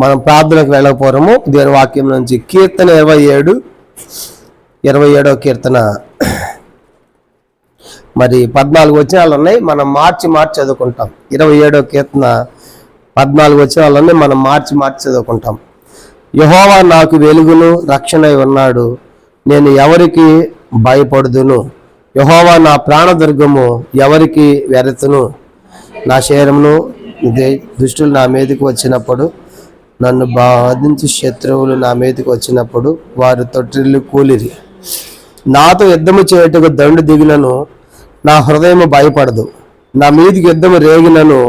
మనం ప్రార్థనకు వెళ్ళకపోవడము దేని వాక్యం నుంచి కీర్తన ఇరవై ఏడు ఇరవై ఏడో కీర్తన. మరి పద్నాలుగు వచనాలు ఉన్నాయి మనం మార్చి మార్చి చదువుకుంటాం. ఇరవై ఏడో కీర్తన పద్నాలుగు వచనాలు ఉన్నాయి మనం మార్చి మార్చి చదువుకుంటాం. యహోవా నాకు వెలుగును రక్షణ ఉన్నాడు. నేను ఎవరికి భయపడుదును? యహోవా నా ప్రాణదుర్గము ఎవరికి వెరతును? నా శరీరమును దుష్టులు నా మీదకి వచ్చినప్పుడు నన్ను బాధించి శత్రువులు నా మీదకి వచ్చినప్పుడు వారు తొట్టిల్లు కూలిరి. నాతో యుద్ధము చేయుటకు దండు దిగినను నా హృదయము భయపడదు. నా మీదికి యుద్ధము రేగినను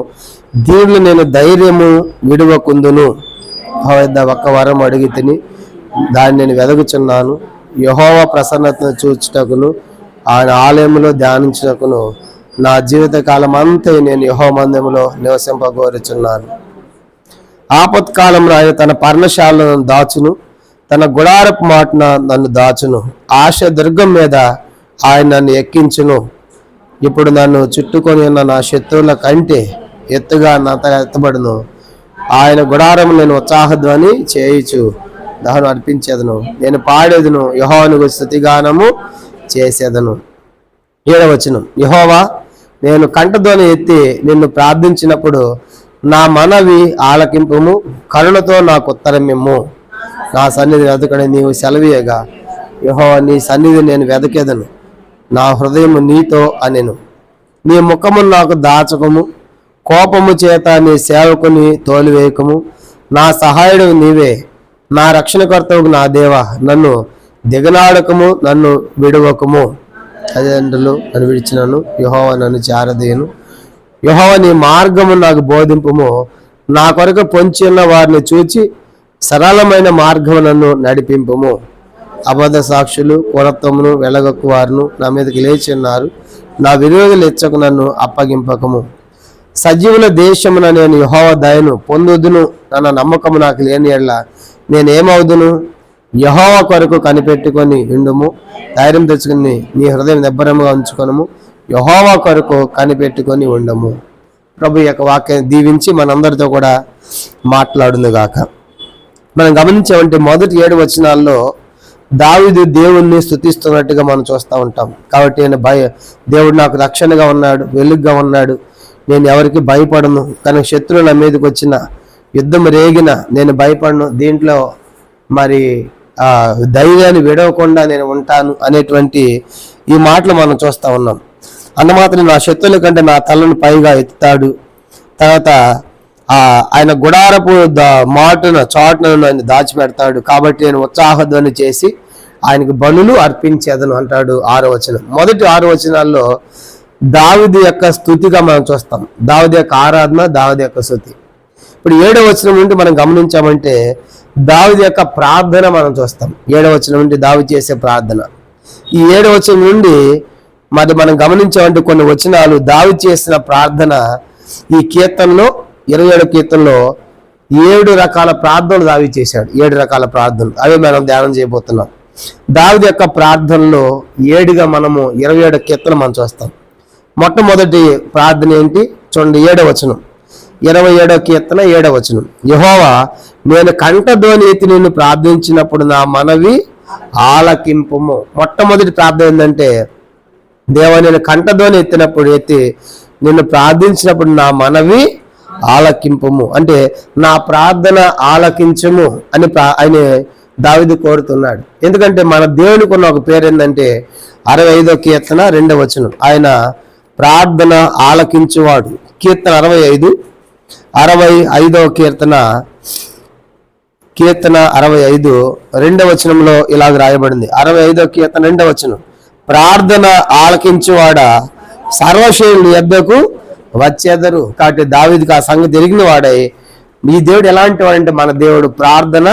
దీనిలో నేను ధైర్యము విడువకుందును. ఒక్క వరం అడిగి తిని దాన్ని నేను వెదగుచున్నాను యహోవ ప్రసన్నతను చూచుటకును ఆయన ఆలయంలో ధ్యానించుటకును నా జీవితకాలం అంతే నేను యహో మందములో నివసింపగోరుచున్నాను. ఆపత్కాలంలో ఆయన తన పర్ణశాలను దాచును. తన గుడారపు మాటన నన్ను దాచును. ఆశ దుర్గం మీద ఆయన నన్ను ఎక్కించును. ఇప్పుడు నన్ను చుట్టుకొని ఉన్న నా శత్రువుల కంటే ఎత్తుగా నాత ఎత్తబడును. ఆయన గుడారం నేను ఉత్సాహధ్వని చేయుచు దహనం అర్పించేదను. నేను పాడేదను. యహోనుగు స్థుతిగానము చేసేదను. ఏడవచనం. యహోవా నేను కంఠధ్వని ఎత్తి నిన్ను ప్రార్థించినప్పుడు నా మనవి ఆలకింపుము కరుణతో నాకు ఉత్తరమిమ్ము. నా సన్నిధి వెతకని నీవు సెలవీయగా. యహో నీ సన్నిధి నేను వెదకెదను. నా హృదయము నీతో అనెను. నీ ముఖము నాకు దాచకము. కోపము చేత నీ సేవకుని తోలివేయకము. నా సహాయుడు నీవే. నా రక్షణకర్తవు నా దేవా. నన్ను దిగనాడకము నన్ను విడవకము. తల్లిదండ్రులు నన్ను విడిచినను. యహోవ నన్ను చేరదీయను. యహోవ నీ మార్గము నాకు బోధింపుము. నా కొరకు పొంచి ఉన్న వారిని చూచి సరళమైన మార్గము నన్ను నడిపింపుము. అబద్ధ సాక్షులు కులత్వమును వెలగక్కు వారును నా మీదకి లేచి ఉన్నారు. నా విరోధులు ఎచ్చకు నన్ను అప్పగింపకము. సజీవుల దేశమున నేను యహోవ దయను పొందుదును నన్న నమ్మకము నాకు లేని ఎడ్ల నేనేమవుదును? యహోవ కొరకు కనిపెట్టుకొని ఉండుము. ధైర్యం తెచ్చుకుని నీ హృదయం నిబ్బరముగా ఉంచుకొనము. యహోవ కొరకు కనిపెట్టుకొని ఉండము. ప్రభు యొక్క వాక్యం దీవించి మనందరితో కూడా మాట్లాడునుగాక మనం గమనించామంటే మొదటి ఏడు వచనాల్లో దావిదు దేవుణ్ణి స్థుతిస్తున్నట్టుగా మనం చూస్తూ ఉంటాం. కాబట్టి నేను భయ దేవుడు నాకు రక్షణగా ఉన్నాడు వెలుగుగా ఉన్నాడు. నేను ఎవరికి భయపడను కానీ శత్రువు నా మీదకి వచ్చిన యుద్ధం రేగిన నేను భయపడను. దీంట్లో మరి ఆ ధైర్యాన్ని విడవకుండా నేను ఉంటాను అనేటువంటి ఈ మాటలు మనం చూస్తూ ఉన్నాం. అన్నమాత్రం నా శత్రువుల కంటే నా తలను పైగా ఎత్తుతాడు. తర్వాత ఆ ఆయన గుడారపు మాటను చాటును ఆయన దాచిపెడతాడు. కాబట్టి నేను ఉత్సాహధ్వని చేసి ఆయనకి బలులు అర్పించేదను అంటాడు ఆరో వచనం. మొదటి ఆరో వచనాల్లో దావిది యొక్క స్థుతిగా మనం చూస్తాం. దావిది యొక్క ఆరాధన దావిది యొక్క స్థుతి. ఇప్పుడు ఏడవ వచనం నుండి మనం గమనించామంటే దావిది యొక్క ప్రార్థన మనం చూస్తాం. ఏడవ వచనం నుండి దావి చేసే ప్రార్థన. ఈ ఏడవ వచనం నుండి మరి మనం గమనించామంటే కొన్ని వచనాలు దావి చేసిన ప్రార్థన ఈ కీర్తనలో ఇరవై ఏడు కీర్తనలో ఏడు రకాల ప్రార్థనలు దావి చేశాడు. ఏడు రకాల ప్రార్థనలు. అవి మనం ధ్యానం చేయబోతున్నాం. దావిది యొక్క ప్రార్థనలో ఏడుగా మనము ఇరవై ఏడు కీర్తన మనం చూస్తాం. మొట్టమొదటి ప్రార్థన ఏంటి? చూడండి ఏడవ వచనం. ఇరవై ఏడో కీర్తన ఏడవ వచనం. యహోవా నేను కంఠధ్వని ఎత్తి నిన్ను ప్రార్థించినప్పుడు నా మనవి ఆలకింపుము. మొట్టమొదటి ప్రార్థన ఏంటంటే దేవా నేను కంఠధ్వని ఎత్తినప్పుడు ఎత్తి నిన్ను ప్రార్థించినప్పుడు నా మనవి ఆలకింపము. అంటే నా ప్రార్థన ఆలకించము అని ప్రా ఆయన దావిది కోరుతున్నాడు. ఎందుకంటే మన దేవునికి ఉన్న ఒక పేరు ఏంటంటే అరవై ఐదో కీర్తన రెండవ వచనం. ఆయన ప్రార్థన ఆలకించువాడు. కీర్తన అరవై ఐదు అరవై ఐదవ కీర్తన కీర్తన అరవై ఐదు రెండవ వచనంలో ఇలాగ రాయబడింది. అరవై ఐదో కీర్తన రెండవ వచనం. ప్రార్థన ఆలకించువాడ సర్వశైలి ఎద్దకు వచ్చేదరు. కాబట్టి దావిదికి ఆ సంగతి ఎరిగిన వాడై మీ దేవుడు ఎలాంటి వాడంటే మన దేవుడు ప్రార్థన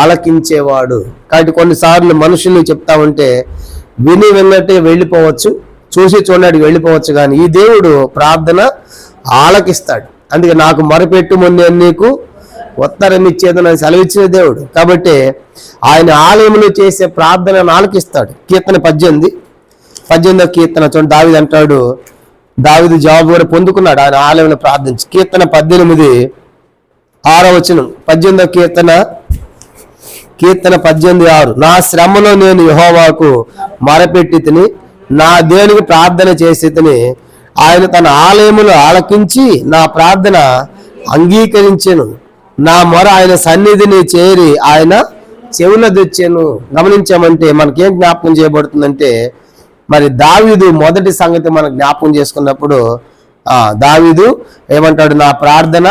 ఆలకించేవాడు. కాబట్టి కొన్నిసార్లు మనుషులు చెప్తా ఉంటే విని విన్నట్టే వెళ్ళిపోవచ్చు చూసి చూడడానికి వెళ్ళిపోవచ్చు కానీ ఈ దేవుడు ప్రార్థన ఆలకిస్తాడు. అందుకే నాకు మొరపెట్టు ముందే నీకు ఉత్తరం ఇచ్చేదని సెలవిచ్చిన దేవుడు. కాబట్టి ఆయన ఆలయంలో చేసే ప్రార్థనను ఆలకిస్తాడు కీర్తన పద్దెనిమిది. పద్దెనిమిదో కీర్తన చూడండి దావిది అంటాడు దావిది జవాబు కూడా పొందుకున్నాడు ఆయన ఆలయంలో ప్రార్థించి. కీర్తన పద్దెనిమిది ఆరో వచనం. పద్దెనిమిదో కీర్తన కీర్తన పద్దెనిమిది ఆరు. నా శ్రమలో నేను యహోవాకు మరపెట్టి తిని నా దేవునికి ప్రార్థన చేసి తిని ఆయన తన ఆలయములు ఆలకించి నా ప్రార్థన అంగీకరించెను. నా మొర ఆయన సన్నిధిని చేరి ఆయన చెవుల తెచ్చాను. గమనించామంటే మనకేం జ్ఞాపకం చేయబడుతుందంటే మరి దావీదు మొదటి సంగతి మనం జ్ఞాపకం చేసుకున్నప్పుడు దావీదు ఏమంటాడు నా ప్రార్థన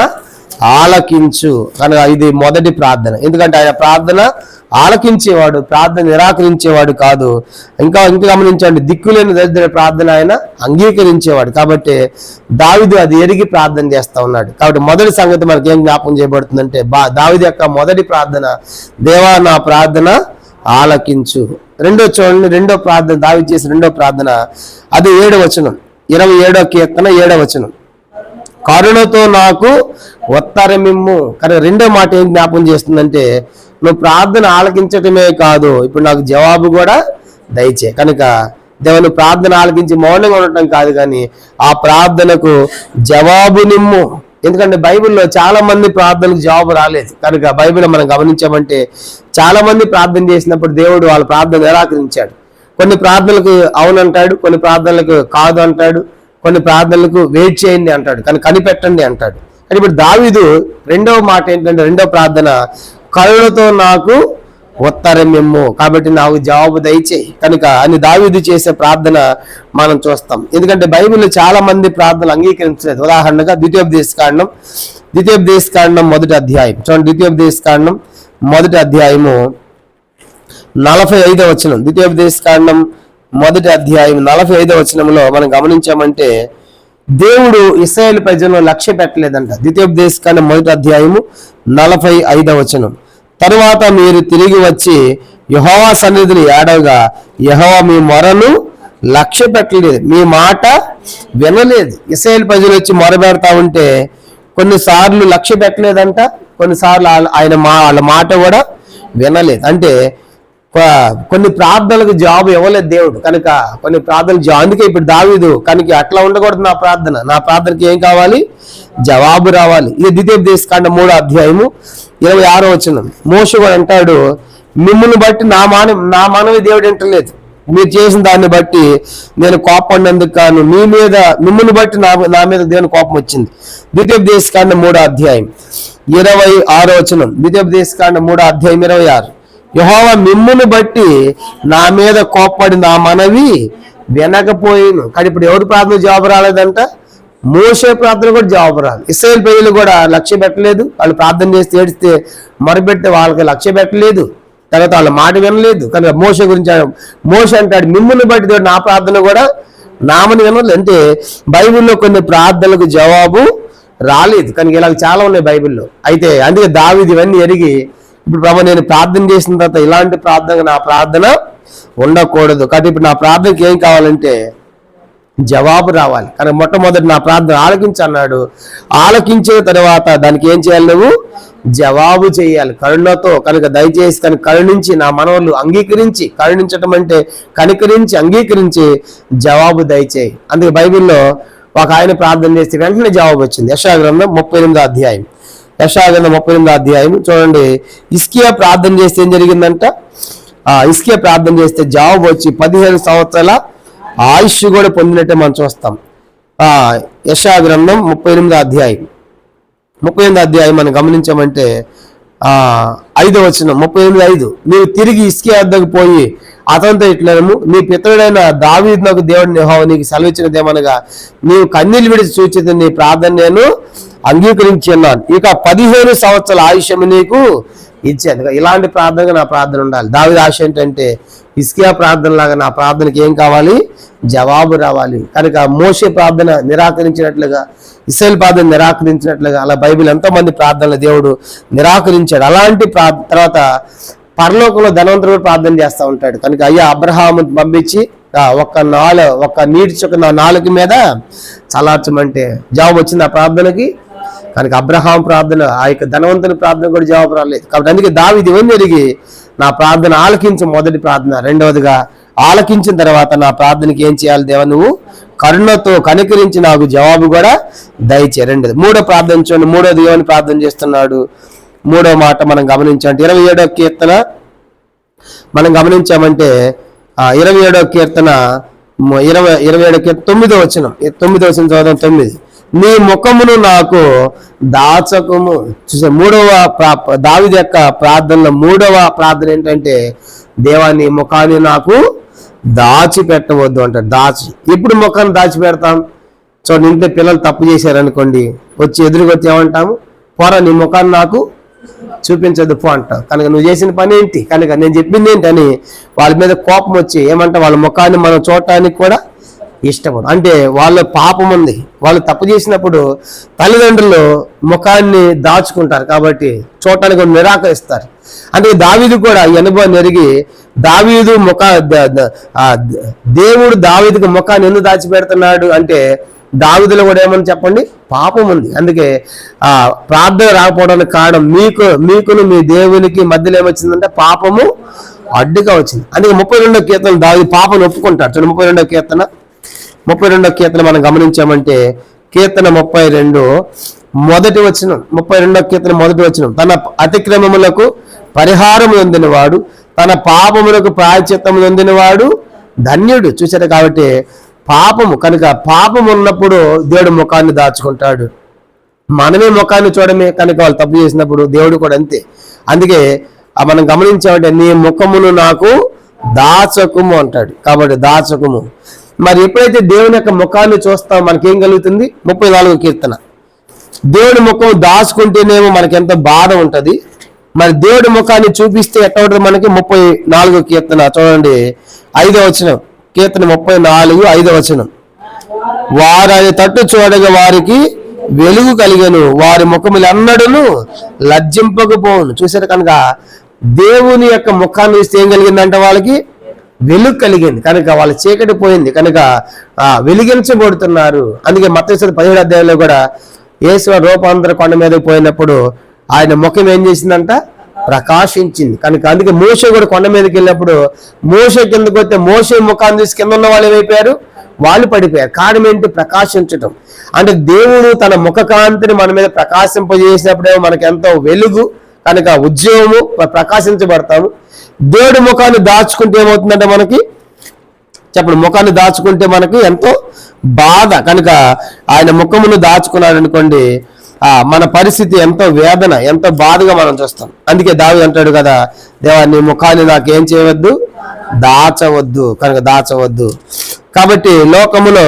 ఆలకించు. కనుక ఇది మొదటి ప్రార్థన. ఎందుకంటే ఆయన ప్రార్థన ఆలకించేవాడు ప్రార్థన నిరాకరించేవాడు కాదు. ఇంకా ఇంకా గమనించండి దిక్కులేని దరిద్ర ప్రార్థన ఆయన అంగీకరించేవాడు. కాబట్టి దావిదు అది ఎరిగి ప్రార్థన చేస్తూ ఉన్నాడు. కాబట్టి మొదటి సంగతి మనకి ఏం జ్ఞాపకం చేయబడుతుందంటే బా దావిది యొక్క మొదటి ప్రార్థన దేవా నా ప్రార్థన ఆలకించు. రెండో చూడండి రెండో ప్రార్థన దావి చేసిన రెండో ప్రార్థన. అది ఏడో వచనం. ఇరవై ఏడో కీర్తన ఏడో వచనం. కరుణతో నాకు ఉత్తరమిమ్ము. కానీ రెండో మాట ఏం జ్ఞాపం చేస్తుందంటే నువ్వు ప్రార్థన ఆలకించటమే కాదు ఇప్పుడు నాకు జవాబు కూడా దయచే. కనుక దేవుని ప్రార్థన ఆలకించి మౌనంగా ఉండటం కాదు కానీ ఆ ప్రార్థనకు జవాబు నిమ్ము. ఎందుకంటే బైబిల్లో చాలా మంది ప్రార్థనకు జవాబు రాలేదు. కనుక బైబిల్ మనం గమనించామంటే చాలా మంది ప్రార్థన చేసినప్పుడు దేవుడు వాళ్ళ ప్రార్థన నిరాకరించాడు. కొన్ని ప్రార్థనలకు అవునంటాడు కొన్ని ప్రార్థనలకు కాదు అంటాడు. కొన్ని ప్రార్థనలకు వెయిట్ చేయండి అంటాడు. కానీ కనిపెట్టండి అంటాడు. కానీ ఇప్పుడు దావీదు రెండవ మాట ఏంటంటే రెండవ ప్రార్థన కరుణతో నాకు ఉత్తరమిమ్ము. కాబట్టి నాకు జవాబు దయచేయి. కనుక అని దావీదు చేసే ప్రార్థన మనం చూస్తాం. ఎందుకంటే బైబిల్లో చాలా మంది ప్రార్థనలు అంగీకరించలేదు. ఉదాహరణగా ద్వితీయోపదేశ కాండం ద్వితీయోపదేశ కాండం మొదటి అధ్యాయం. చూడండి ద్వితీయోపదేశ కాండం మొదటి అధ్యాయము నలభై ఐదో వచనం. ద్వితీయోపదేశ కాండం మొదటి అధ్యాయం నలభై ఐదో వచనంలో మనం గమనించామంటే దేవుడు ఇస్రాయేల్ ప్రజలను లక్ష్య పెట్టలేదంట. ద్వితీయోపదేశ మొదటి అధ్యాయము నలభై ఐదో వచనం. తరువాత మీరు తిరిగి వచ్చి యహోవా సన్నిధిని ఏడవగా యహోవా మీ మొరను లక్ష్య పెట్టలేదు మీ మాట వినలేదు. ఇస్రాయేల్ ప్రజలు వచ్చి మొరబెడతా ఉంటే కొన్నిసార్లు లక్ష్య పెట్టలేదంట కొన్నిసార్లు ఆయన మా వాళ్ళ మాట కూడా వినలేదు. అంటే కొన్ని ప్రార్థనలకు జాబ్ ఇవ్వలేదు దేవుడు. కనుక కొన్ని ప్రార్థనలు జాబ్ అందుకే ఇప్పుడు దావీదు కనుక అట్లా ఉండకూడదు నా ప్రార్థన. నా ప్రార్థనకి ఏం కావాలి? జవాబు రావాలి. ఇది ద్వితీయ కాండ మూడో అధ్యాయము ఇరవై ఆరో వచ్చిన మోసు కూడా అంటాడు మిమ్మల్ని బట్టి నా మాన నా మానవి దేవుడు వింటలేదు. మీరు చేసిన దాన్ని బట్టి నేను కోపడినందుకు కాను. మీ మీద మిమ్మల్ని బట్టి నా నా మీద దేవుని కోపం వచ్చింది. ద్వితీయోపదేశ కాండ మూడో అధ్యాయం ఇరవై ఆరో వచనం. ద్వితీయోపదేశ కాండ మూడో అధ్యాయం ఇరవై ఆరు. యహోవ మిమ్మును బట్టి నా మీద కోప్పడి నా మనవి వినకపోయిను. కానీ ఇప్పుడు ఎవరు ప్రార్థన జవాబు రాలేదంట? మోసే ప్రార్థన కూడా జవాబు రాదు ఇస్రాయేల్ ప్రజలు కూడా లక్ష్య పెట్టలేదు. వాళ్ళు ప్రార్థన చేస్తే ఏడిస్తే మొరపెట్టి వాళ్ళకి లక్ష్య పెట్టలేదు. తర్వాత వాళ్ళ మాట వినలేదు. కనుక మోస గురించి మోస అంటాడు మిమ్మల్ని బట్టి నా ప్రార్థన కూడా నామని వినలేదు. అంటే బైబిల్లో కొన్ని ప్రార్థనలకు జవాబు రాలేదు. కనుక ఇలా చాలా ఉన్నాయి బైబిల్లో. అయితే అందుకే దావిది ఇవన్నీ ఎరిగి ఇప్పుడు ప్రభు నేను ప్రార్థన చేసిన తర్వాత ఇలాంటి ప్రార్థన నా ప్రార్థన ఉండకూడదు. కాబట్టి ఇప్పుడు నా ప్రార్థనకి ఏం కావాలంటే జవాబు రావాలి. కానీ మొట్టమొదటి నా ప్రార్థన ఆలకించి అన్నాడు. ఆలకించిన తర్వాత దానికి ఏం చేయాలి నువ్వు? జవాబు చేయాలి. కరుణతో కనుక దయచేసి కనుక కరుణించి నా మనవలు అంగీకరించి కరుణించటం అంటే కనికరించి అంగీకరించి జవాబు దయచేయి. అందుకే బైబిల్లో ఒక ఆయన ప్రార్థన చేస్తే వెంటనే జవాబు వచ్చింది. యశాగ్రంథం ముప్పై ఎనిమిదో అధ్యాయం. యశాగంధ ముప్పై ఎనిమిది అధ్యాయం చూడండి. ఇస్కియా ప్రార్థన చేస్తే ఏం జరిగిందంట? ఆ ఇస్కియా ప్రార్థన చేస్తే జాబ్ వచ్చి పదిహేను సంవత్సరాల ఆయుష్ కూడా పొందినట్టే మనం చూస్తాం. యశా గ్రంథం ముప్పై ఎనిమిది అధ్యాయం. ముప్పై ఎనిమిది అధ్యాయం మనం గమనించామంటే ఐదో వచ్చిన ముప్పై ఎనిమిది ఐదు. మీరు తిరిగి ఇసుకే వద్దకు పోయి అతనితో ఇట్లనము నీ పితరుడైన దావీదునకు దేవుడిని నిహో నీకు సెలవిచ్చినదేమనగా నీవు కన్నీళ్ళు విడిచి సూచిత నీ ప్రార్థన నేను అంగీకరించి ఉన్నాను ఇక పదిహేను సంవత్సరాల ఆయుష్యం నీకు ఇచ్చాను. ఇలాంటి ప్రార్థనగా నా ప్రార్థన ఉండాలి. దావిద ఆశ ఏంటంటే ఇస్కియా ప్రార్థన లాగా నా ప్రార్థనకి ఏం కావాలి? జవాబు రావాలి. కనుక మోసే ప్రార్థన నిరాకరించినట్లుగా ఇస్రాయల్ ప్రార్థన నిరాకరించినట్లుగా అలా బైబిల్ ఎంతో మంది ప్రార్థనలు దేవుడు నిరాకరించాడు. అలాంటి ప్రా తర్వాత పరలోకంలో ధనవంతుడు ప్రార్థన చేస్తూ ఉంటాడు. కనుక అయ్యా అబ్రహాము పంపించి ఒక్క నాలు ఒక్క నీటి చుక్క నా నాలుగు మీద చలార్చమంటే జాబ్ వచ్చింది ఆ ప్రార్థనకి. కనుక అబ్రహాం ప్రార్థన ఆ యొక్క ధనవంతుని ప్రార్థన కూడా జవాబు రాలేదు. కాబట్టి అందుకే దావిది ఏం జరిగి నా ప్రార్థన ఆలకించు మొదటి ప్రార్థన రెండవదిగా ఆలకించిన తర్వాత నా ప్రార్థనకి ఏం చేయాలి దేవ నువ్వు? కరుణతో కనికరించి నాకు జవాబు కూడా దయచే రెండోది మూడో ప్రార్థన చూడండి మూడో దేవుని ప్రార్థన చేస్తున్నాడు? మూడో మాట మనం గమనించామంటే ఇరవై ఏడో కీర్తన మనం గమనించామంటే ఆ ఇరవై ఏడో కీర్తన ఇరవై ఇరవై ఏడో కీర్తన తొమ్మిదో వచనం తొమ్మిదో వచనం చదవడం తొమ్మిది. నీ ముఖమును నాకు దాచకము. చూసా మూడవ ప్రా- యొక్క ప్రార్థనలో మూడవ ప్రార్థన ఏంటంటే దేవా నీ ముఖాన్ని నాకు దాచి పెట్టవద్దు అంటారు దాచి. ఎప్పుడు ముఖాన్ని దాచి పెడతాం చూడండి ఇంట్లో పిల్లలు తప్పు చేశారనుకోండి వచ్చి ఎదురుగా వచ్చి ఏమంటాము? పోరా నీ ముఖాన్ని నాకు చూపించదు పో అంటాం కనుక నువ్వు చేసిన పని ఏంటి? కనుక నేను చెప్పింది ఏంటని వాళ్ళ మీద కోపం వచ్చి ఏమంటే వాళ్ళ ముఖాన్ని మనం చూడటానికి కూడా ఇష్టపడు. అంటే వాళ్ళ పాపం ఉంది. వాళ్ళు తప్పు చేసినప్పుడు తల్లిదండ్రులు ముఖాన్ని దాచుకుంటారు కాబట్టి చూడటానికి నిరాకరిస్తారు. అంటే దావీదు కూడా అనుభవం ఎరిగి దావీదు ముఖ దేవుడు దావీదుకు ముఖాన్ని ఎందుకు దాచిపెడుతున్నాడు అంటే దావిదులో కూడా ఏమని చెప్పండి? పాపం ఉంది. అందుకే ఆ ప్రార్థన రాకపోవడానికి కారణం మీకు మీకును మీ దేవునికి మధ్యలో ఏమొచ్చిందంటే పాపము అడ్డుగా వచ్చింది. అందుకే ముప్పై రెండో కీర్తన దావి పాపను ఒప్పుకుంటాడు. చూడండి ముప్పై రెండో కీర్తన. ముప్పై రెండో కీర్తన మనం గమనించామంటే కీర్తన ముప్పై రెండు మొదటి వచనం ముప్పై రెండో కీర్తన మొదటి వచనం. తన అతిక్రమములకు పరిహారం పొందినవాడు తన పాపములకు ప్రాయచిత్తం పొందినవాడు ధన్యుడు. చూశారు కాబట్టి పాపము కనుక పాపం ఉన్నప్పుడు దేవుడు ముఖాన్ని దాచుకుంటాడు. మనమే ముఖాన్ని చూడమే కనుక వాళ్ళు తప్పు చేసినప్పుడు దేవుడు కూడా అంతే. అందుకే మనం గమనించామంటే నీ ముఖమును నాకు దాచకుము అంటాడు. కాబట్టి దాచకుము. మరి ఎప్పుడైతే దేవుని యొక్క ముఖాన్ని చూస్తాం మనకేం కలుగుతుంది? ముప్పై నాలుగు కీర్తన. దేవుడి ముఖం దాచుకుంటేనేమో మనకి ఎంత బాధ ఉంటుంది. మరి దేవుడి ముఖాన్ని చూపిస్తే ఎట్లా ఉంటుంది మనకి? ముప్పై నాలుగో కీర్తన. చూడండి. ఐదో వచనం. కీర్తన ముప్పై నాలుగు ఐదో వచనం. వారు ఆయన తట్టు చూడగా వారికి వెలుగు కలిగను. వారి ముఖములన్నడును లజ్జింపకపోవును. చూసారు కనుక? దేవుని యొక్క ముఖాన్ని చూస్తే ఏం కలిగిందంటే వాళ్ళకి? వెలుగు కలిగింది. కనుక వాళ్ళ చీకటి పోయింది. కనుక వెలిగించబడుతున్నారు. అందుకే మత్స్య పదిహేడు అధ్యాయంలో కూడా యేసు రూపాంతర కొండ మీదకి పోయినప్పుడు ఆయన ముఖం ఏం చేసిందంట? ప్రకాశించింది. కనుక అందుకే మోస కూడా కొండ మీదకి వెళ్ళినప్పుడు మోస కిందకు వస్తే మోస ముఖాన్ని చూసి కింద ఉన్న వాళ్ళు ఏమైపోయారు? వాళ్ళు పడిపోయారు. కారణం ఏంటి? ప్రకాశించటం. అంటే దేవుడు తన ముఖ కాంతిని మన మీద ప్రకాశింపజేసినప్పుడేమో మనకు ఎంతో వెలుగు కనుక ఉద్యోగము ప్రకాశించబడతాము. దేవుడి ముఖాన్ని దాచుకుంటే ఏమవుతుందంటే మనకి? చెప్పండి ముఖాన్ని దాచుకుంటే మనకి ఎంతో బాధ. కనుక ఆయన ముఖమును దాచుకున్నాడు అనుకోండి ఆ మన పరిస్థితి ఎంతో వేదన ఎంతో బాధగా మనం చూస్తాం. అందుకే దావి అంటాడు కదా దేవా నీ ముఖాన్ని నాకేం చేయవద్దు? దాచవద్దు. కనుక దాచవద్దు. కాబట్టి లోకములో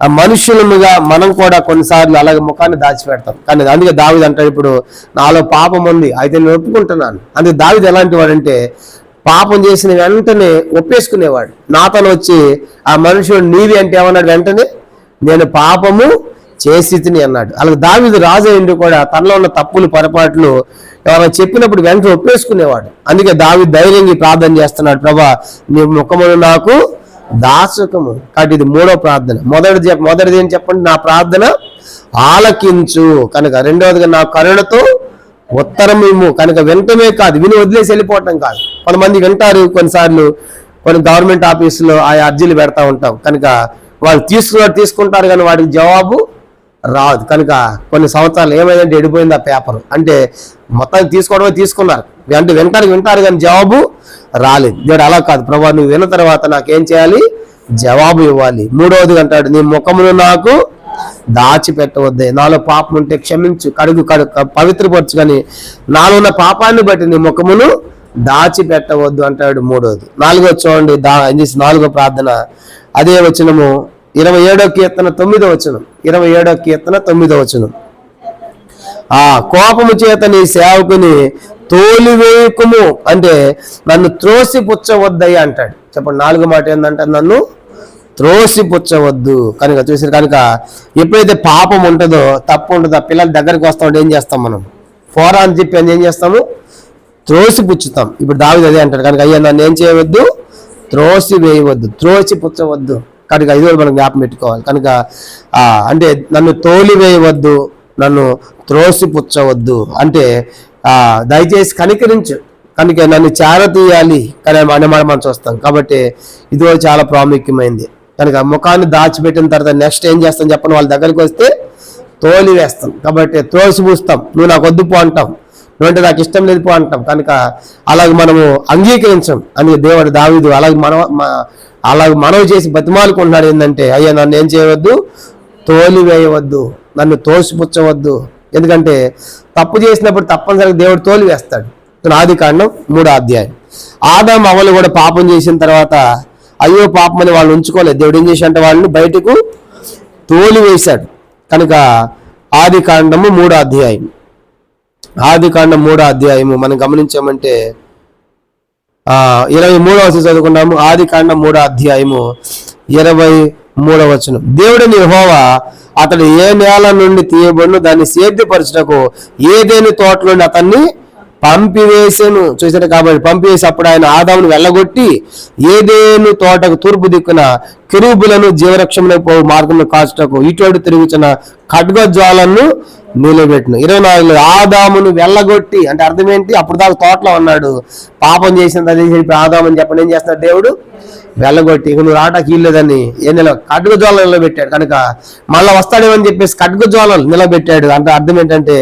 ఆ మనుషులముగా మనం కూడా కొన్నిసార్లు అలాగే ముఖాన్ని దాచిపెడతాం. కానీ అందుకే దావిది అంటాడు ఇప్పుడు నాలో పాపం ఉంది అయితే నేను ఒప్పుకుంటున్నాను. అందుకే దావిది ఎలాంటి వాడంటే పాపం చేసిన వెంటనే ఒప్పేసుకునేవాడు. నాతను వచ్చి ఆ మనుషుడు నీవి అంటే ఏమన్నాడు వెంటనే? నేను పాపము చేసి తిని అన్నాడు. అలాగే దావిది రాజు అయింది కూడా తనలో ఉన్న తప్పులు పొరపాట్లు ఎవరైనా చెప్పినప్పుడు వెంటనే ఒప్పేసుకునేవాడు. అందుకే దావి ధైర్యంగా ప్రార్థన చేస్తున్నాడు ప్రభా నీ ముఖమును నాకు దాచకము కాబట్టి ఇది మూడో ప్రార్థన. మొదటిది చెప్- మొదటిది ఏం చెప్పండి? నా ప్రార్థన ఆలకించు. కనుక రెండవదిగా నా కరుణతో ఉత్తరం ఇమ్ము కనుక వినటమే కాదు విని వదిలేసి వెళ్ళిపోవటం కాదు. కొంతమంది వింటారు కొన్నిసార్లు కొన్ని గవర్నమెంట్ ఆఫీసులో ఆ అర్జీలు పెడతా ఉంటాం. కనుక వాళ్ళు తీసుకున్నారు తీసుకుంటారు కానీ వాటికి జవాబు రాదు. కనుక కొన్ని సంవత్సరాలు ఏమైందంటే ఎడిపోయింది ఆ పేపర్. అంటే మొత్తానికి తీసుకోవడమే తీసుకున్నారు. అంటే వింటారు వింటారు కానీ జవాబు రాలేదు. దేవుడు అలా కాదు. ప్రభా నువ్వు విన్న తర్వాత నాకేం చేయాలి? జవాబు ఇవ్వాలి. మూడవది అంటాడు నీ ముఖమును నాకు దాచిపెట్టవద్దే. నాలో పాపం ఉంటే క్షమించు. కడుగు కడుగు పవిత్రపరచు కానీ నాలో ఉన్న పాపాన్ని బట్టి నీ ముఖమును దాచిపెట్టవద్దు అంటాడు మూడవది. నాలుగో చూడండి దా నాలుగో ప్రార్థన. అదే వచ్చినము ఇరవై ఏడో కీర్తన తొమ్మిదో వచనం. ఇరవై ఏడో కీర్తన తొమ్మిదో వచనం. ఆ కోపము చేత నీ సేవకుని తోలివేయకుము అంటే నన్ను త్రోసి పుచ్చవద్దయ్యా అంటాడు. చెప్పండి నాలుగు మాట ఏంటంటే నన్ను త్రోసి పుచ్చవద్దు. కనుక చూసారు కనుక ఎప్పుడైతే పాపం ఉంటుందో తప్పు ఉంటుందో పిల్లల దగ్గరికి వస్తా ఉంటే ఏం చేస్తాం మనం? ఫోరా అని చెప్పి ఏం చేస్తాము? త్రోసి పుచ్చుతాం. ఇప్పుడు దావిది అదే అంటాడు. కనుక అయ్యా నన్ను ఏం చేయవద్దు? త్రోసి వేయవద్దు. త్రోసి పుచ్చవద్దు. కనుక ఇది మనం జ్ఞాపం పెట్టుకోవాలి. కనుక అంటే నన్ను తోలి వేయవద్దు నన్ను త్రోసిపుచ్చవద్దు అంటే దయచేసి కనికరించు. కనుక నన్ను చేరతీయాలి కానీ అనే మాట మనం చూస్తాం. కాబట్టి ఇది కూడా చాలా ప్రాముఖ్యమైంది. కనుక ముఖాన్ని దాచిపెట్టిన తర్వాత నెక్స్ట్ ఏం చేస్తాం చెప్పండి? వాళ్ళ దగ్గరికి వస్తే తోలి వేస్తాం కాబట్టి తోసిపూస్తాం నువ్వు నాకు వద్దు పో అంటాం. నువ్వంటే నాకు ఇష్టం లేదు పో అంటాం. కనుక అలాగే మనము అంగీకరించం. అని దేవుడు దావీదు అలాగే మనవ అలాగే మనవి చేసి బతిమాలుకుంటున్నాడు ఏంటంటే అయ్యా నన్ను ఏం చేయవద్దు? తోలి వేయవద్దు. నన్ను తోసిపుచ్చవద్దు. ఎందుకంటే తప్పు చేసినప్పుడు తప్పనిసరిగా దేవుడు తోలి వేస్తాడు. ఆది కాండం మూడో అధ్యాయం. ఆదాం అవలు కూడా పాపం చేసిన తర్వాత అయ్యో పాపం అని వాళ్ళు ఉంచుకోలేదు. దేవుడు ఏం చేశాడంటే వాళ్ళని బయటకు తోలి వేశాడు. కనుక ఆది కాండము మూడో అధ్యాయం. ఆది కాండం మూడో అధ్యాయము మనం గమనించామంటే ఇరవై మూడవ చదువుకున్నాము. ఆది కాండం మూడో అధ్యాయము ఇరవై మూడవ వచనం. దేవుడిని హోవా అతడు ఏ నేల నుండి తీయబడిను దాన్ని సేద్యపరచుటకు ఏదేని తోటలోని అతన్ని పంపివేసెను. చూసారు కాబట్టి పంపివేసి అప్పుడు ఆయన ఆదామును వెళ్ళగొట్టి ఏదేను తోటకు తూర్పు దిక్కున కెరూబులను జీవరక్షములకు పో మార్గంలో కాచుటకు ఇటువంటి తిరుగుతున్న ఖడ్గ జ్వాలను నిలబెట్టిన. ఇరవై నాలుగులో ఆదామును వెళ్ళగొట్టి అంటే అర్థం ఏంటి? అప్పుడు దాకా తోటలో ఉన్నాడు. పాపం చేసింది అదే చెప్పి ఆదామని చెప్పండి ఏం చేస్తున్నాడు దేవుడు? వెళ్ళగొట్టి. ఇక నువ్వు రావటానికి వీల్లేదని ఏ నెల ఖడ్గ జ్వాలను నిలబెట్టాడు. కనుక మళ్ళీ వస్తాడేమని చెప్పేసి ఖడ్గ జ్వాలలు నిలబెట్టాడు. అంటే అర్థం ఏంటంటే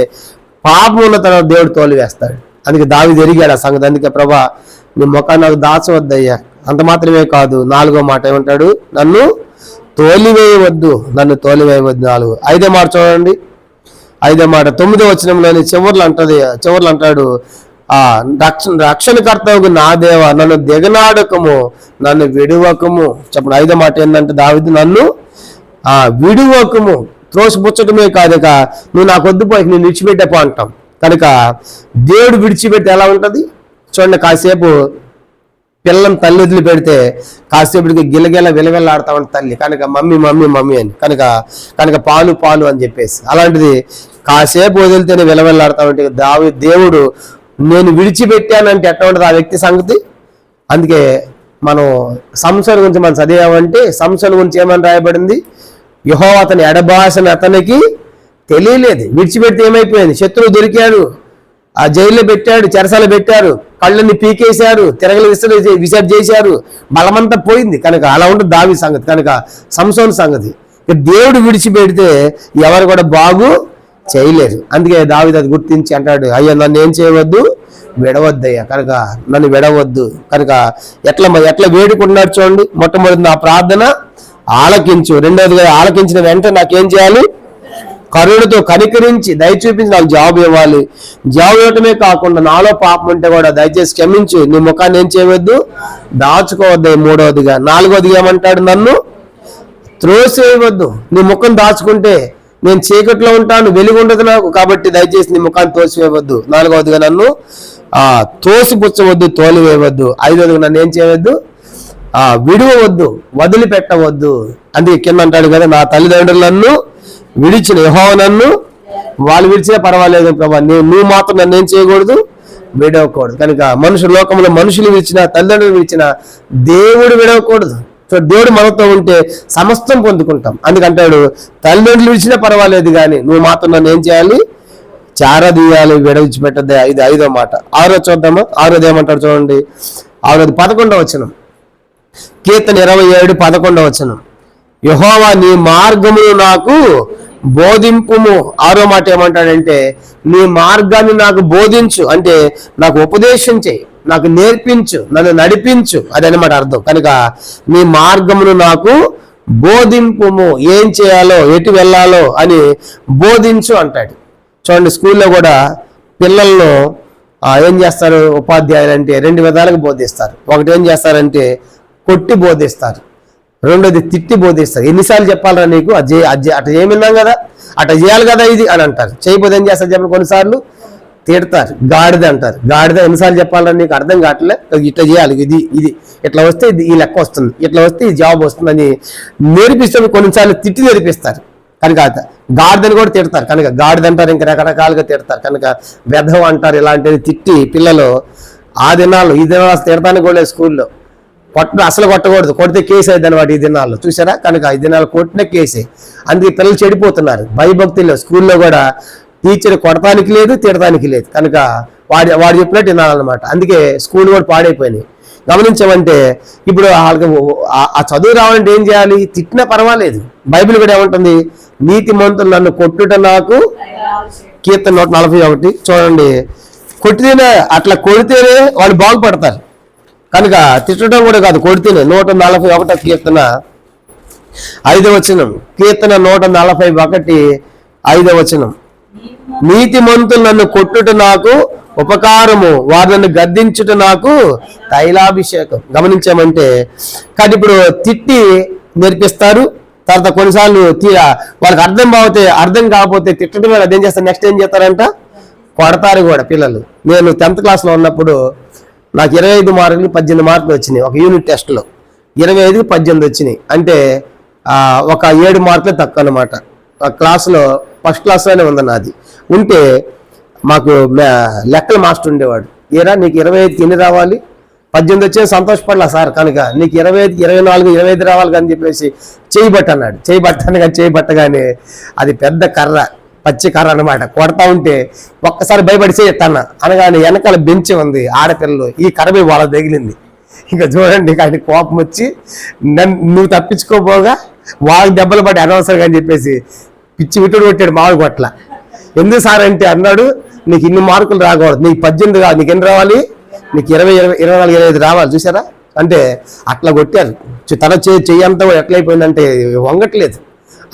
పాపం ఉన్న తర్వాత దేవుడు తోలివేస్తాడు అందుకే దావి జరిగాడు ఆ సంగతి. అందుకే ప్రభా నీ ముఖాన్ని నాకు దాచవద్దయ్యా. అంత మాత్రమే కాదు నాలుగో మాట ఏమంటాడు? నన్ను తోలివేయవద్దు నన్ను తోలివేయవద్దు నాలుగు. ఐదో మాట చూడండి. ఐదో మాట తొమ్మిదో వచనంలోని చివర్లు అంటది చివర్లు అంటాడు ఆ రక్షణ రక్షణకర్తవు నా దేవ నన్ను దిగనాడకము నన్ను విడువకము. చెప్పండి ఐదో మాట ఏంటంటే దావిది నన్ను ఆ విడువకము. త్రోసిపుచ్చటమే కాదుక నువ్వు నాకు వద్దుపోయి నేను విడిచిపెట్టపో అంటాం. కనుక దేవుడు విడిచిపెట్టి ఎలా ఉంటుంది? చూడండి కాసేపు పిల్లని తల్లి వదిలి పెడితే కాసేపటికి గిలగిల విలవిల్లాడుతా ఉంటుంది తల్లి. కనుక మమ్మీ మమ్మీ మమ్మీ అని. కనుక కనుక పాలు పాలు అని చెప్పేసి. అలాంటిది కాసేపు వదిలితేనే విలవిల్లాడుతా ఉంటే దావి దేవుడు నేను విడిచిపెట్టానంటే ఎట్లా ఉంటుంది ఆ వ్యక్తి సంగతి? అందుకే మనం సంస్థల గురించి మనం చదివామంటే సంస్థల గురించి ఏమని రాయబడింది? యహో అతని ఎడబాసని అతనికి తెలియలేదు. విడిచిపెడితే ఏమైపోయింది? శత్రువు దొరికాడు. ఆ జైల్లో పెట్టాడు చెరసాల పెట్టారు కళ్ళని పీకేశారు తిరగలు విసరు విసర్జ్ చేశారు. బలమంతా పోయింది. కనుక అలా ఉంటుంది దావి సంగతి. కనుక సంసోన్ సంగతి. దేవుడు విడిచిపెడితే ఎవరు కూడా బాగు చేయలేరు. అందుకే దావిది అది గుర్తించి అంటాడు అయ్యా నన్ను ఏం చేయవద్దు? విడవద్దయ్యా. కనుక నన్ను విడవద్దు. కనుక ఎట్లా ఎట్లా వేడుకుంటున్నాడు చూడండి. మొట్టమొదటి నా ప్రార్థన ఆలకించు. రెండవదిగా ఆలకించిన వెంటనే నాకేం చేయాలి? కరుణతో కనికరించి దయచూపించి నాకు జాబ్ ఇవ్వాలి. జాబ్ ఇవ్వటమే కాకుండా నాలో పాపం ఉంటే కూడా దయచేసి క్షమించు. నీ ముఖాన్ని ఏం చేయవద్దు? దాచుకోవద్దు మూడవదిగా. నాలుగవదిగా ఏమంటాడు నన్ను? త్రోసేయవద్దు నీ ముఖం దాచుకుంటే నేను చీకట్లో ఉంటాను వెలుగు ఉండదు నాకు. కాబట్టి దయచేసి నీ ముఖాన్ని తోసివేయవద్దు నాలుగవదిగా నన్ను ఆ తోసిపుచ్చవద్దు తోలివేయవద్దు ఐదవదిగా నన్ను ఏం చేయవద్దు? ఆ విడువవద్దు వదిలిపెట్టవద్దు. అందుకే కింద అంటాడు కదా నా తల్లిదండ్రులు నన్ను విడిచిన యహో నన్ను వాళ్ళు విడిచినా పర్వాలేదు ప్రభా. నేను నువ్వు మాత్రం నన్ను ఏం చేయకూడదు? విడవకూడదు. కనుక మనుషు లోకంలో మనుషులు విడిచిన తల్లిదండ్రులు విడిచిన దేవుడు విడవకూడదు. సో దేవుడు మనతో ఉంటే సమస్తం పొందుకుంటాం. అందుకంటాడు తల్లిదండ్రులు విడిచినా పర్వాలేదు కానీ నువ్వు మాత్రం నన్ను ఏం చేయాలి? చారదీయాలి విడవిడిచిపెట్టద్దే ఇది ఐదో మాట. ఆరో చూద్దామా? ఆరోది ఏమంటాడు చూడండి. ఆరోది పదకొండవ వచనం. కీర్తన ఇరవై ఏడు పదకొండవ వచనం. యహోవా నీ మార్గములు నాకు బోధింపుము. ఆరో మాట ఏమంటాడంటే నీ మార్గాన్ని నాకు బోధించు. అంటే నాకు ఉపదేశం చేయి. నాకు నేర్పించు. నన్ను నడిపించు. అదనమాట అర్థం. కనుక నీ మార్గమును నాకు బోధింపుము. ఏం చేయాలో ఎటు వెళ్ళాలో అని బోధించు అంటాడు. చూడండి స్కూల్లో కూడా పిల్లలను ఏం చేస్తారు ఉపాధ్యాయులు అంటే రెండు విధాలుగా బోధిస్తారు. ఒకటి ఏం చేస్తారంటే కొట్టి బోధిస్తారు. రెండోది తిట్టి బోధిస్తారు ఎన్నిసార్లు చెప్పాలరా నీకు? అది అది చే- చేయమన్నాం కదా? అట చేయాలి కదా ఇది అని అంటారు. చేయకపోతే ఏం చేస్తారు చెప్పండి కొన్నిసార్లు? తిడతారు. గాడిద అంటారు. గాడిద ఎన్నిసార్లు చెప్పాలని నీకు? అర్థం కావట్లే. ఇట్లా చేయాలి. ఇది ఇది ఇట్లా వస్తే ఇది ఈ లెక్క వస్తుంది. ఇట్లా వస్తే ఈ జాబ్ వస్తుందని నేర్పిస్తే కొన్నిసార్లు తిట్టి నేర్పిస్తారు. కనుక గాడిదని కూడా తిడతారు. కనుక గాడిద అంటారు. ఇంకా రకరకాలుగా తిడతారు. కనుక వ్యధం అంటారు. ఇలాంటివి తిట్టి పిల్లలు ఆ దినాలు ఈ దినాలు తిడతానికి కూడా స్కూల్లో. కొట్ట అసలు కొట్టకూడదు. కొడితే కేసు అయింది అనమాట ఈ దినాల్లో. చూసారా కనుక ఈ దినాలు కొట్టిన కేసే. అందుకే పిల్లలు చెడిపోతున్నారు. భయభక్తుల్లో స్కూల్లో కూడా టీచర్ కొడటానికి లేదు తిడటానికి లేదు. కనుక వాడి వాడు చెప్పినట్టు వినాలన్నమాట. అందుకే స్కూల్ కూడా పాడైపోయినాయి. గమనించమంటే ఇప్పుడు వాళ్ళకి ఆ చదువు రావాలంటే ఏం చేయాలి? తిట్టినా పర్వాలేదు. బైబిల్ కూడా ఏమంటుంది? నీతి మంతులు నన్ను కొట్టుట నాకు కీర్తన నూట నలభై ఒకటి. చూడండి. కొట్టితేనే అట్లా కొడితేనే వాళ్ళు బాగుపడతారు. కనుక తిట్టడం కూడా కాదు కొడితేనే. నూట నలభై ఒకటో కీర్తన. ఐదవ వచనం. కీర్తన నూట నలభై ఒకటి ఐదవ వచనం. నీతిమంతులు నన్ను కొట్టుట నాకు ఉపకారము. వారు నన్ను గద్దించుట నాకు తైలాభిషేకం. గమనించామంటే కానీ ఇప్పుడు తిట్టి నేర్పిస్తారు. తర్వాత కొన్నిసార్లు తీరా వాళ్ళకి అర్థం కాకపోతే అర్థం కాకపోతే తిట్టడం వల్ల అదేం చేస్తారు? నెక్స్ట్ ఏం చేస్తారంట? కొడతారు కూడా పిల్లలు. నేను టెన్త్ క్లాస్లో ఉన్నప్పుడు నాకు ఇరవై ఐదు మార్కులు పద్దెనిమిది మార్కులు వచ్చినాయి ఒక యూనిట్ టెస్ట్లో ఇరవై ఐదుకి పద్దెనిమిది వచ్చినాయి. అంటే ఒక ఏడు మార్కులే తక్కువ అనమాట ఆ క్లాస్లో ఫస్ట్ క్లాస్లోనే ఉంది నాది. ఉంటే మాకు లెక్కల మాస్టర్ ఉండేవాడు. ఏరా నీకు ఇరవై ఐదుకి ఎన్ని రావాలి? పద్దెనిమిది వచ్చే సంతోషపడలా సార్ కనుక. నీకు ఇరవై ఐదు ఇరవై నాలుగు ఇరవై ఐదు రావాలి కానీ చెప్పేసి చేయి బట్ట అన్నాడు చేయి బట్టను అది పెద్ద కర్ర. పచ్చి కర్ర అనమాట కొడతా ఉంటే ఒక్కసారి భయపడిసే తన. అనగానే వెనకాల బెంచ్ ఉంది ఆడపిల్లలు. ఈ కరబి వాళ్ళ తగిలింది. ఇంకా చూడండి కానీ ఆయన కోపం వచ్చి నన్ను నువ్వు తప్పించుకోపోగా వాళ్ళకి దెబ్బలు పడి అనవసరంగా అని చెప్పేసి పిచ్చి విట్టుడు కొట్టాడు మామిడి కొట్ల. ఎందుకు సార్? అంటే అన్నాడు నీకు ఇన్ని మార్కులు రాకూడదు. నీకు పద్దెనిమిది కాదు. నీకు ఎన్ని రావాలి? నీకు ఇరవై ఇరవై ఇరవై నాలుగు ఇరవై ఐదు రావాలి. చూసారా అంటే అట్లా కొట్టారు. తన తల చే చెయ్యి అంతా కూడా ఎట్లయిపోయిందంటే వంగట్లేదు.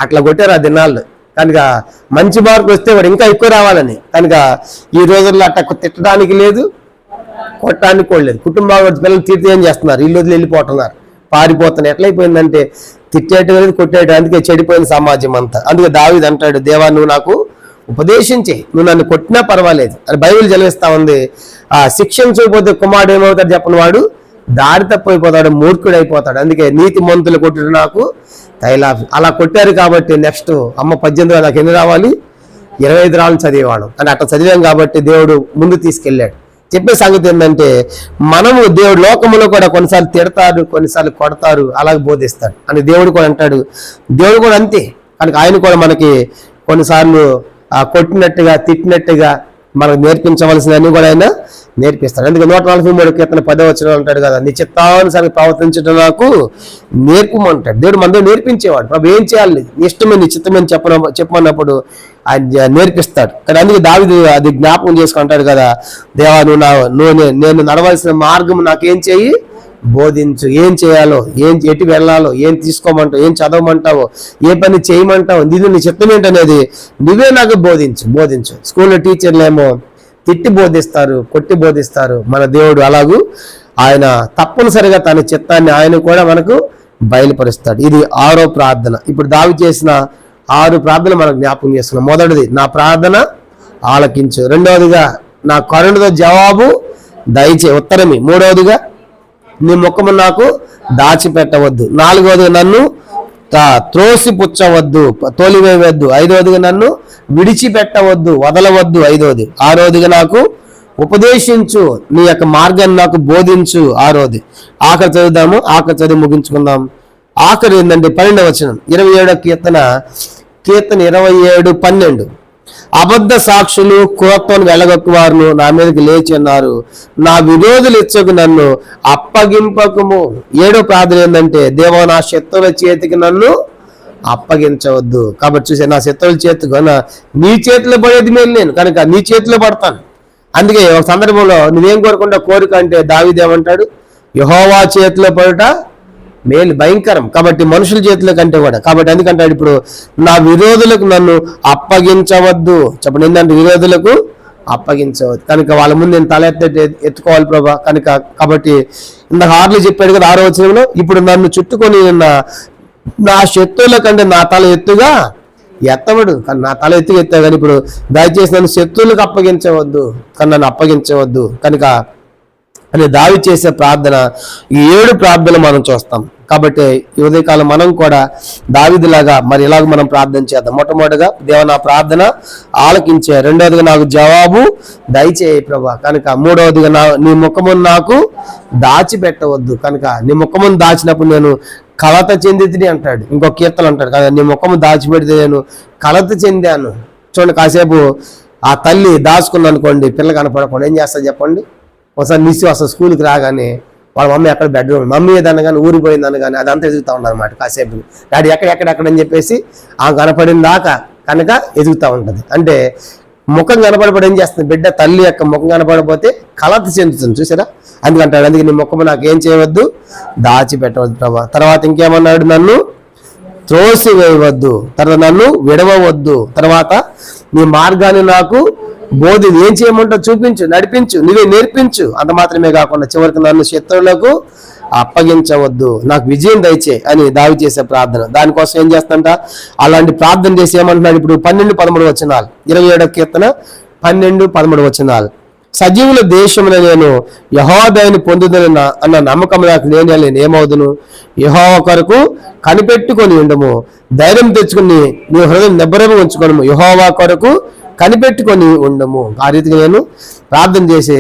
అట్లా కొట్టారు ఆ దినాళ్ళు కనుక మంచి మార్కు వస్తే వాడు ఇంకా ఎక్కువ రావాలని. కనుక ఈ రోజుల్లో అట్ట తిట్టడానికి లేదు కొట్టడానికి కూడా లేదు. కుటుంబాలు పిల్లలు తీర్తి ఏం చేస్తున్నారు? ఇల్లు వదిలి వెళ్ళిపోతున్నారు. పారిపోతున్నారు ఎట్లయిపోయిందంటే తిట్టేయటం లేదు కొట్టేయటం అందుకే చెడిపోయింది సమాజం అంతా. అందుకే దావిది అంటాడు దేవా నువ్వు నాకు ఉపదేశించే నువ్వు నన్ను కొట్టినా పర్వాలేదు. అని బైబిల్ జలవిస్తా ఉంది. ఆ శిక్షించకపోతే కుమారుడు ఏమవుతాడు చెప్పని వాడు? దారి తప్పిపోతాడు మూర్ఖుడు అయిపోతాడు అందుకే నీతి మంతులు కొట్టుడు నాకు తైలాఫ్. అలా కొట్టారు కాబట్టి నెక్స్ట్ అమ్మ పద్దెనిమిది నాకు ఎన్ని రావాలి? ఇరవై ఐదు రాళ్ళు చదివేవాడు. కానీ అట్లా చదివాం కాబట్టి దేవుడు ముందు తీసుకెళ్ళాడు. చెప్పే సంగతి ఏంటంటే మనము దేవుడు లోకములో కూడా కొన్నిసార్లు తిడతారు కొన్నిసార్లు కొడతారు అలాగే బోధిస్తాడు. అని దేవుడు కూడా అంటాడు. దేవుడు కూడా అంతే. కనుక ఆయన కూడా మనకి కొన్నిసార్లు కొట్టినట్టుగా తిట్టినట్టుగా మనకు నేర్పించవలసినవన్నీ కూడా ఆయన నేర్పిస్తాడు అందుకే నూట నలభై మూడు కీర్తన పదే వచ్చిన అంటాడు కదా నీ చిత్తానుసారి ప్రవర్తించడం నాకు నేర్పమంటాడు. దేవుడు మనతో నేర్పించేవాడు. ప్రభు ఏం చేయాలి? ఇష్టమైన ఇష్టమే చిత్తమని చెప్పన చెప్పమన్నప్పుడు ఆయన నేర్పిస్తాడు. కానీ అందుకే దావిది అది జ్ఞాపకం చేసుకుంటాడు కదా దేవా నువ్వు నా నువ్వు నేను నడవలసిన మార్గం నాకేం చేయి? బోధించు ఏం చేయాలో ఏం ఎటు వెళ్ళాలో ఏం తీసుకోమంటావు ఏం చదవమంటావో ఏ పని చేయమంటావు ఇది నీ చిత్తం ఏంటనేది నువ్వే నాకు బోధించు బోధించు. స్కూల్లో టీచర్లేమో తిట్టి బోధిస్తారు కొట్టి బోధిస్తారు. మన దేవుడు అలాగూ ఆయన తప్పనిసరిగా తన చిత్తాన్ని ఆయన కూడా మనకు బయలుపరుస్తాడు. ఇది ఆరో ప్రార్థన. ఇప్పుడు దావి చేసిన ఆరు ప్రార్థన మనం జ్ఞాపకం చేస్తున్నాం మొదటిది నా ప్రార్థన ఆలకించు. రెండవదిగా నా కరుణతో జవాబు దయచే ఉత్తరమి. మూడవదిగా నీ ముఖము నాకు దాచిపెట్టవద్దు. నాలుగవదిగా నన్ను త్రోసిపుచ్చవద్దు తోలివేయవద్దు. ఐదవదిగా నన్ను విడిచిపెట్టవద్దు వదలవద్దు ఐదవది. ఆరోదిగా నాకు ఉపదేశించు నీ యొక్క మార్గాన్ని నాకు బోధించు ఆరోది ఆఖరి చదువుదాము ఆఖరి చదివి ముగించుకుందాం. ఆఖరి ఏంటంటే పన్నెండవ వచనం. ఇరవై ఏడో కీర్తన. కీర్తన ఇరవై ఏడు పన్నెండు. అబద్ధ సాక్షులు కోపం వెళ్ళగొక్కు నా మీదకి లేచి ఉన్నారు నా విరోధులు ఇచ్చకు నన్ను అప్పగింపకము. ఏడో ప్రార్థన ఏంటంటే దేవా నా శత్రువుల చేతికి నన్ను అప్పగించవద్దు. కాబట్టి చూసే నా శత్రువుల చేతికి నీ చేతిలో పడేది మేలు నేను కనుక నీ చేతిలో పడతాను. అందుకే ఒక సందర్భంలో నువ్వేం కోరుకుంటా కోరిక అంటే దావిదేమంటాడు యహోవా చేతిలో పడుట మేలు భయంకరం. కాబట్టి మనుషుల చేతుల కంటే కూడా. కాబట్టి ఎందుకంటాడు ఇప్పుడు నా విరోధులకు నన్ను అప్పగించవద్దు. చెప్పండి ఏంటంటే విరోధులకు అప్పగించవద్దు. కనుక వాళ్ళ ముందు నేను తల ఎత్తుకోవాలి ప్రభా. కనుక కాబట్టి ఇందాక ఆర్లు చెప్పాడు కదా ఆరో వచనంలో ఇప్పుడు నన్ను చుట్టుకొని ఉన్న నా శత్రువుల కంటే నా తల ఎత్తుగా ఎత్తవడు. కానీ నా తల ఎత్తుగా ఎత్తావు కానీ ఇప్పుడు దయచేసి నన్ను శత్రువులకు అప్పగించవద్దు. కానీ నన్ను అప్పగించవద్దు. కనుక అని దావి చేసే ప్రార్థన ఈ ఏడు ప్రార్థనలు మనం చూస్తాం. కాబట్టి ఈ ఉదయకాలం మనం కూడా దావిదిలాగా మరి ఇలాగ మనం ప్రార్థన చేద్దాం. మొట్టమొదటిగా దేవ నా ప్రార్థన ఆలకించే రెండవదిగా నాకు జవాబు దయచేయి ప్రభా. కనుక మూడవదిగా నా నీ ముఖమును నాకు దాచిపెట్టవద్దు. కనుక నీ ముఖమును దాచినప్పుడు నేను కలత చెందితిని అంటాడు. ఇంకో కీర్తన అంటాడు. కదా నీ ముఖము దాచిపెడితే నేను కలత చెందాను. చూడండి కాసేపు ఆ తల్లి దాచుకున్నాను అనుకోండి పిల్ల కనపడకుండా ఏం చేస్తా చెప్పండి? ఒకసారి మిస్ అసలు స్కూల్కి రాగానే వాళ్ళ మమ్మీ ఎక్కడ బెడ్రూమ్ మమ్మీ ఏదన్నా కానీ ఊరిపోయిందని కానీ అదంతా ఎదుగుతూ ఉండదు అనమాట కాసేపు. డాడీ ఎక్కడెక్కడెక్కడ అని చెప్పేసి ఆ కనపడిన దాకా కనుక ఎదుగుతూ ఉంటుంది. అంటే ముఖం కనపడబడి ఏం చేస్తుంది? బిడ్డ తల్లి యొక్క ముఖం కనపడపోతే కలత చెందుతుంది. చూసారా? అందుకంటాడు. అందుకే నీ ముఖం నాకు ఏం చేయవద్దు దాచిపెట్టవద్దు ప్రభా. తర్వాత ఇంకేమన్నాడు నన్ను? త్రోసి వేయవద్దు తర్వాత నన్ను విడవవద్దు. తర్వాత నీ మార్గాన్ని నాకు బోధి ఏం చేయమంటావు చూపించు నడిపించు నువ్వే నేర్పించు. అంత మాత్రమే కాకుండా చివరికి నన్ను శత్రువులకు అప్పగించవద్దు. నాకు విజయం దయచే అని దావి చేసే ప్రార్థన. దానికోసం ఏం చేస్తంట అలాంటి ప్రార్థన చేసి ఏమంటున్నాడు? ఇప్పుడు పన్నెండు పదమూడు వచనాలు. ఇరవై ఏడో కీర్తన పన్నెండు పదమూడు వచనాలు. సజీవుల దేశమున నేను యహోదయని పొందుదని అన్న నమ్మకం నాకు లేని నేను ఏమవుదును? యహో కొరకు కనిపెట్టుకొని ఉండము. ధైర్యం తెచ్చుకుని నీ హృదయం నిబ్బరము ఉంచుకోను యహోవా కొరకు కనిపెట్టుకొని ఉండము. ఆ రీతిగా నేను ప్రార్థన చేసి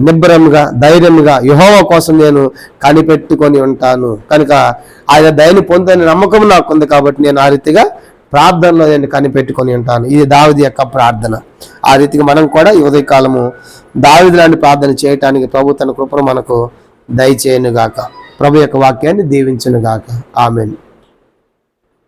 నిబ్బరంగా ధైర్యంగా యుహోవ కోసం నేను కనిపెట్టుకొని ఉంటాను. కనుక ఆయన దయని పొందని నమ్మకం నాకు ఉంది కాబట్టి నేను ఆ రీతిగా ప్రార్థనలో నేను కనిపెట్టుకొని ఉంటాను. ఇది దావిది యొక్క ప్రార్థన. ఆ రీతిగా మనం కూడా ఈ ఉదయకాలము దావిది లాంటి ప్రార్థన చేయటానికి ప్రభు తన కృపను మనకు దయచేయనుగాక. ప్రభు యొక్క వాక్యాన్ని దీవించునుగాక. ఆమెను.